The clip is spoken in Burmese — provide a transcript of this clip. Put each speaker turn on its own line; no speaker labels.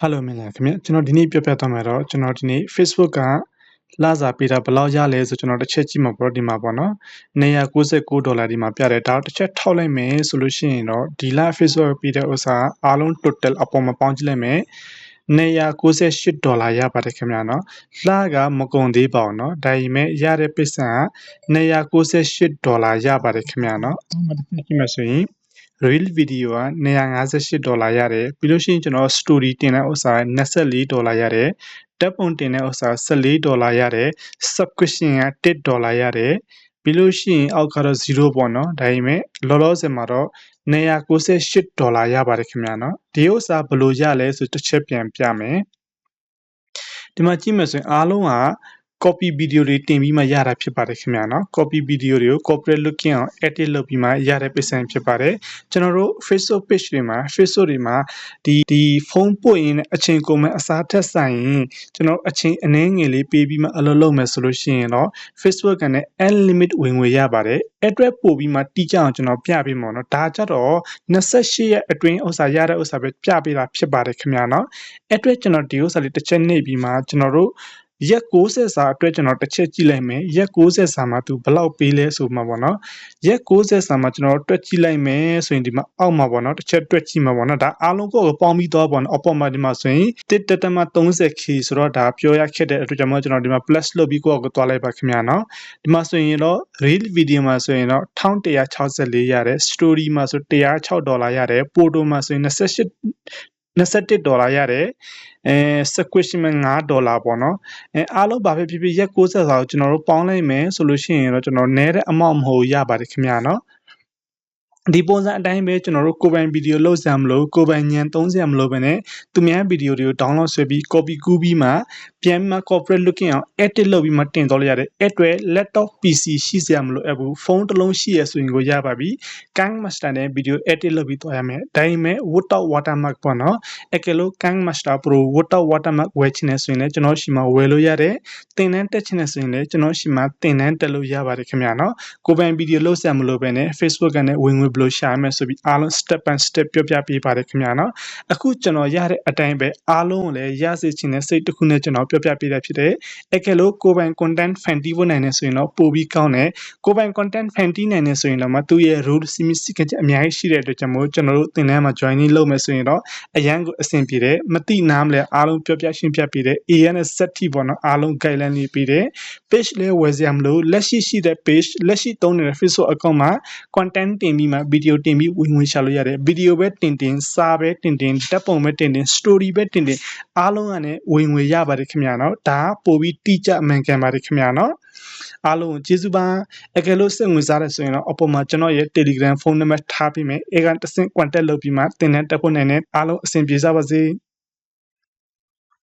ဟယ်လိုမင်္ဂလာခင်ဗျကျွန်တော်ဒီနေ့ပြောပြသွားမှာတော့ကျွန်တော်ဒီနေ့ Facebook ကလာစားပေးတာဘယ်လောက်ရလဲဆိုကျွန်တော်တစ်ချက်ကြည့်မှာပေါ့ဒီမှာပေါ့နော်969ဒေါ်လာဒီမှာပြတယ်ဒါတစ်ချက်ထောက်လိုက်မယ်ဆိုလို့ရှိရင်တော့ဒီလ Facebook ပေးတဲ့ဥစ္စာအားလုံး total အပေါ်မှာပေါင်းကြည့်လိုက်မယ်968ဒေါ်လာရပါတယ်ခင်ဗျာနော်လှကမကုန်သေးပါဘူးနော်ဒါပေမဲ့ရတဲ့ပိစံက968ဒေါ်လာရပါတယ်ခင်ဗျာနော်အမှန်တရားကြည့်မှဆိုရင် reel video က258ဒေါ်လာရတယ်ပြီးလို့ရှိရင်ကျွန်တော် story တင်တဲ့ဥစ္စာ24ဒေါ်လာရတယ်တပ်ပုံတင်တဲ့ဥစ္စာ14ဒေါ်လာရတယ် subscription က1ဒေါ်လာရတယ်ပြီးလို့ရှိရင်အောက်ကတော့0ပေါ့နော်ဒါပေမဲ့လောလောဆယ်မှာတော့298ဒေါ်လာရပါတယ်ခင်ဗျာနော်ဒီဥစ္စာဘယ်လိုရလဲဆိုတစ်ချက်ပြန်ပြမယ်ဒီမှာကြည့်မယ်ဆိုရင်အားလုံးက copy video တွေတင်ပြီးမှရတာဖြစ်ပါတယ်ခင်ဗျာနော် copy video တွေကို corporate looking အောင် edit လုပ်ပြီးမှရတဲ့ပစ္စည်းဖြစ်ပါတယ်ကျွန်တော်တို့ Facebook page တွေမှာ Facebook တွေမှာဒီဒီဖုန်းပို့ရင်အချိန်ကုန်မဲ့အစားထက်ဆိုင်ရင်ကျွန်တော်အချိန်အနည်းငယ်လေးပေးပြီးမှအလုပ်လုပ်မယ်ဆိုလို့ရှိရင်တော့ Facebook ကနေ unlimit ဝင်ငွေရပါတယ်အဲ့အတွက်ပို့ပြီးမှတီးကြအောင်ကျွန်တော်ပြပေးမှာနော်ဒါကြတော့28ရက်အတွင်းဥစ္စာရတဲ့ဥစ္စာပဲပြပေးတာဖြစ်ပါတယ်ခင်ဗျာနော်အဲ့အတွက်ကျွန်တော်ဒီဥစ္စာလေးတစ်ချက်နှိပ်ပြီးမှကျွန်တော်တို့ ရက်60စာအတွက်ကျွန်တော်တစ်ချက်ကြည့်လိုက်မယ်ရက်60စာမှာသူဘယ်လောက်ပေးလဲဆိုမှပေါ့နော်ရက်60စာမှာကျွန်တော်တွက်ကြည့်လိုက်မယ်ဆိုရင်ဒီမှာအောက်မှာပေါ့နော်တစ်ချက်တွက်ကြည့်မှာပေါ့နော်ဒါအားလုံးကိုပေါင်းပြီးတော့ပေါ့နော်အပေါ်မှာဒီမှာဆိုရင်တစ်တတမ 30k ဆိုတော့ဒါပြောရခက်တဲ့အတွက်ကြောင့်ကျွန်တော်ဒီမှာ plus လုပ်ပြီးကိုယ့်ကိုသွားလိုက်ပါခင်ဗျာနော်ဒီမှာဆိုရင်တော့ reel video မှာဆိုရင်တော့1164ရတယ် story မှာဆို106ဒေါ်လာရတယ် photo မှာဆိုရင်28 21ဒေါ်လာရတယ်အဲ subscription မှာ9ဒေါ်လာပေါ့နော်အဲအားလုံးဘာဖြစ်ဖြစ်ဖြစ်ရက်60စာကိုကျွန်တော်တို့ပေါင်းလိုက်မယ်ဆိုလို့ရှိရင်တော့ကျွန်တော်နဲတဲ့ amount မဟုတ်ရပါတယ်ခင်ဗျာနော် ဒီပုံစံအတိုင်းပဲကျွန်တော်တို့ကိုပိုင်ဗီဒီယိုလုပ်စရာမလိုကိုပိုင်ညံသုံးစရာမလိုပဲနဲ့သူများဗီဒီယိုတွေကို download ဆွဲပြီး copy ကူးပြီးမှပြန်မှ corporate looking အောင် edit လုပ်ပြီးမှတင်သွားလို့ရတယ်အဲ့အတွက် laptop PC ရှိစရာမလိုအပ်ဘူးဖုန်းတစ်လုံးရှိရဆိုရင်ကိုရပါပြီ Kang Master နဲ့ video edit လုပ်ပြီးသွားရမယ်ဒါပေမဲ့ without watermark ပေါ့နော်အကယ်လို့ Kang Master Pro without watermark ဝယ်ချင်နေဆိုရင်လည်းကျွန်တော်ရှိမှာဝယ်လို့ရတယ်သင်တန်းတက်ချင်နေဆိုရင်လည်းကျွန်တော်ရှိမှာသင်တန်းတက်လို့ရပါတယ်ခင်ဗျာနော်ကိုပိုင်ဗီဒီယိုလုပ်စရာမလိုပဲနဲ့ Facebook ကနေဝင်ငွေဘယ်လိုရှာမယ်ဆိုပြီးအားလုံး step by step ပြောပြပေးပါတယ်ခင်ဗျာနော်အခုကျွန်တော်ရတဲ့အတိုင်းပဲအားလုံးကိုလည်းရစေချင်တဲ့စိတ်တစ်ခုနဲ့ကျွန်တော်ပြောပြပေးတာဖြစ်တယ်အကယ်လို့ကိုပိုင် content fan တီးဖို့နိုင်နေဆိုရင်တော့ပိုပြီးကောင်းတယ်ကိုပိုင် content fan တီးနိုင်နေဆိုရင်တော့မသူ့ရဲ့ rule စီမီစီကချက်အများကြီးရှိတဲ့အတွက်ကြောင့်မို့ကျွန်တော်တို့သင်တန်းမှာ joining လုပ်မယ်ဆိုရင်တော့အရန်ကိုအဆင်ပြေတယ်မတိနားမလဲအားလုံးပြောပြရှင်းပြပေးတယ် AN ဆက်ထိပေါ့နော်အားလုံး guideline လေးပေးတယ် page လေးဝယ်စရာမလိုလက်ရှိရှိတဲ့ page လက်ရှိသုံးနေတဲ့ Facebook account မှာ content တင်ပြီးမှ video တင်ပြီးဝင်ဝင်ရှာလို့ရတယ် video ပဲတင်တင်စာပဲတင်တင်ဓာတ်ပုံပဲတင်တင် story ပဲတင်တင်အားလုံးကလည်းဝင်ငွေရပါတယ်ခင်ဗျာနော်ဒါပို့ပြီးတိကျမှန်ကန်ပါတယ်ခင်ဗျာနော်အားလုံးကျေးဇူးပါအကယ်လို့စိတ်ဝင်စားတယ်ဆိုရင်တော့အပေါ်မှာကျွန်တော်ရဲ့ Telegram ဖုန်းနံပါတ်ထားပေးမယ်အဲကတဆင့် contact လုပ်ပြီးမှတင်တဲ့တက်ဖို့နိုင်တဲ့အားလုံးအဆင်ပြေကြပါစေ